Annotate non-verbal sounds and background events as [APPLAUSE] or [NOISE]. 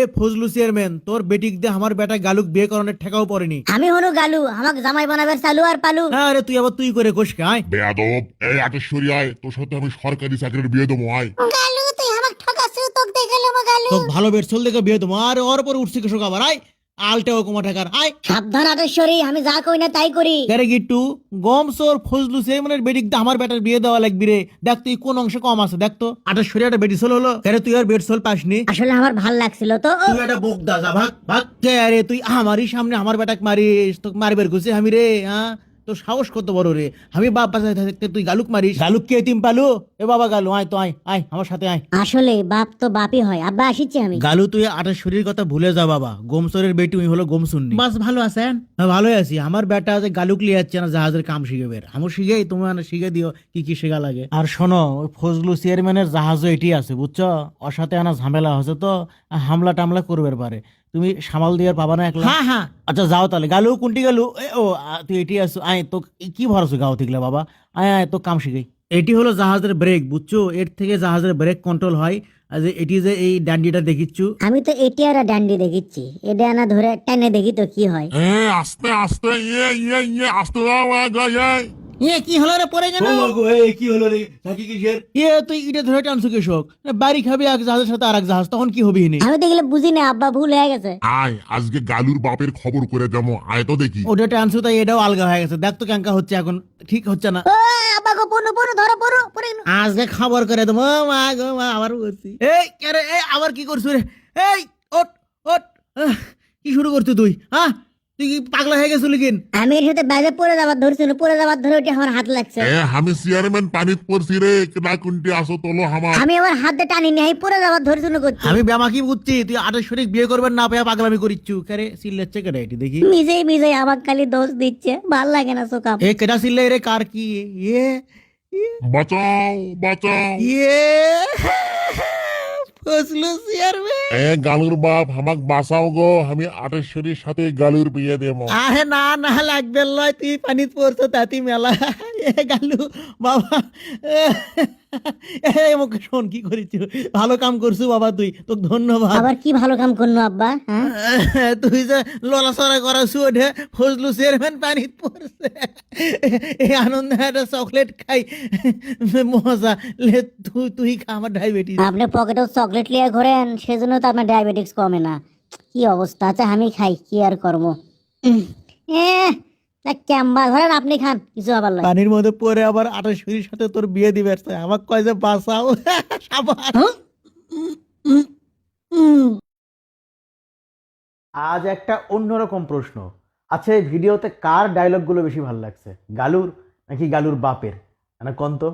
এ Fazlu chairman তোর বেটিক দে আমার বেটা গালুক বিয়ে করানোর ঠেকাও পড়েনি। আমি হনু গালু আমাকে জামাই বানাবে চালু আর পালু। না আরে তুই আবার তুই করে কোষ খায় বেয়াদব এই আটেশ্বরী আয় তোর সাথে আমি সরকারি চাকরির বিয়ে দেবো আয়। গালু তুই আমাকে ঠকাছিস তোকে দেখালাম গালু। তোকে ভালো বেটসল দেখে বিয়ে দেবো আর ওর পর উঠছে কেশো আবার আয়। আলটা ঠেকার আয়। সাবধান আটেশ্বরী আমি যা কই না তাই করি। আরে গিট্টু গমসোর ফজলু সেমনের বেডিক দা আমার বেটার বিয়ে দেওয়া লাগবি রে। দেখ তুই কোন অংশে কম আছে দেখ তো। আটাশ সরি একটা বেটিসল হলো আরে তুই আর বেটসল পাসনি। আসলে আমার ভালো লাগছিল তো। তুই একটা বোক দাদা ভাগ ভাগ। কে আরে তুই আমারই সামনে আমার বেটাক মারিস তোকে মারবের ঘুষে আমি রে হ্যাঁ? তোর সাহস কত বড় রে? আমি বাপ বাসায় থাকতে তুই গালুক মারিস। গালুক কে তিম পালু? এ বাবা গালু আয় তো আয় আয় আমার সাথে আয়। আসলে বাপ তো বাপই হয় আব্বা আসিচ্ছি আমি। গালু তুই আটাশ শরীর কথা ভুলে যা বাবা। গোমসরের বেটি উই হলো গোমসুন্নি। বাস ভালো আছেন? হ্যাঁ ভালোই আছি। আমার বেটা যে গালুক লিয়ে যাচ্ছে না জাহাজের কাম শিখে বের। আমি শিখেই তুমি মানে শিখে দিও কি কি শেখা লাগে। আর শোনো ওই ফজলু চেয়ারম্যানের জাহাজও এটি আছে বুঝছ? ওর সাথে আনা ঝামেলা হচ্ছে তো হামলা টামলা করবে পারে। তুমি সামাল দিয়ে পাবা না একলা? হ্যাঁ হ্যাঁ। আচ্ছা যাও তাহলে। গালু কোনটি গালু। এ ও তুই এটি আছো আয় তো কি ভরসা গাও থেকে বাবা? আয় আয় তো কাম শিখাই। এটি হলো জাহাজের ব্রেক বুঝছ? এর থেকে জাহাজের ব্রেক কন্ট্রোল হয়। আর যে এটি যে এই ডান্ডিটা দেখিচ্ছু। আমি তো এটি আর ডান্ডি দেখিচ্ছি। এটা আনা ধরে টেনে দেখি তো কি হয়। এ আস্তে আস্তে ইয়ে ইয়ে ইয়ে আস্তে যাও আগে ইয়ে ইয়ে কি হলো রে পরে গেল? কি হলো রে? থাকি কিসের? ইয়ে তুই ইটা ধরে টানছু কৃষক বাড়ি খাবি এক জাহাজের সাথে আর এক জাহাজ তখন কি হবি নি? আমি তো এগুলো বুঝি না আব্বা ভুল হয়ে গেছে। আয় আজকে গালুর বাপের খবর করে দেবো আয় তো দেখি। ওটা টানছু তাই এটাও আলগা হয়ে গেছে। দেখ তো ক্যাঙ্কা হচ্ছে এখন ঠিক হচ্ছে না। আব্বা গো পড়ো পড়ো ধরো পড়ো পড়ে আজকে খবর করে দেবো মা গো মা আবার বলছি। এই কে রে এই আবার কি করছু রে? এই ওট ওট আহ, কি শুরু করছিস তুই হ্যাঁ তুই কি পাগলা হয়ে গেছিলি কিন? আমি এর সাথে ব্যাগে পড়ে যাবার ধরছিল পড়ে যাবার ধরে ওটি আমার হাত লাগছে। এ আমি চেয়ারম্যান পানিত পড়ছি রে না কোনটি আসো তোলো আমার। আমি আমার হাত দিয়ে টানি নাই পড়ে যাবার ধরছিল করছি। আমি ব্যামা কি বুঝছি? তুই আঠাশ শরীর বিয়ে করবেন না পেয়ে পাগলামি করিচ্ছু। কেরে সিল্লাচ্ছে কেটে এটি? দেখি। নিজেই নিজেই আমার খালি দোষ দিচ্ছে ভালো লাগে না সোকাম এ কেটা সিল্লে রে কার কি? ইয়ে বাঁচাও বাঁচাও। ইয়ে ফসলু চেয়ারম্যান এ গালুর বাপ আমাক বাঁচাও গো আমি আটেশ্বরীর সাথে গালুর বিয়ে দেব। আহে না না লাগবে লয় তুই পানিত পড়ছো তাতি মেলা। এ গালু বাবা শোন কি করিস ভালো কাম করছু বাবা তুই তোকে ধন্যবাদ। আবার কি ভালো কাম করল আব্বা হ্যাঁ? [LAUGHS] তুই যে লড়াচড়া করাছু ওঠে ফজলু চেয়ারম্যান পানিত পড়ছে। এই আনন্দে একটা চকলেট খাই মজা। লে তুই তুই খা আমার ডায়াবেটিস আপনি পকেটে চকলেট লিয়ে ঘোরেন সেজন্য তো আপনার ডায়াবেটিক্স কমে না। কি অবস্থা? আচ্ছা আমি খাই কি আর করব? এ তা ক্যাম্বা ধরেন আপনি খান কিছু আবার লাগে পানির মধ্যে পরে আবার আটাশির সাথে তোর বিয়ে দিবে আমার কয় যে বাঁচাও। [LAUGHS] সাবান আজ একটা অন্যরকম প্রশ্ন। আচ্ছা এই ভিডিওতে কার ডায়লগগুলো বেশি ভালো লাগছে? গালুর নাকি গালুর বাপের? মানে কোন তো?